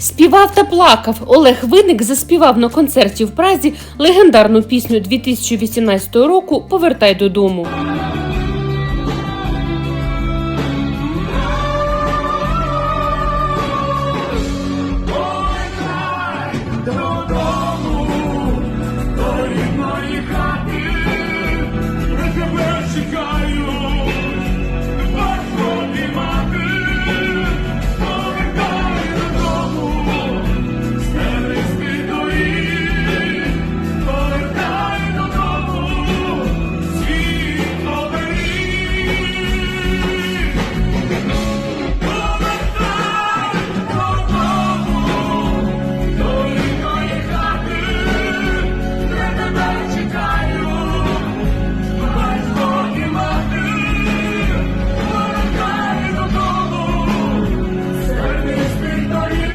Співав та плакав. Олег Виник заспівав на концерті в Празі легендарну пісню 2018 року Повертай додому. Чекаю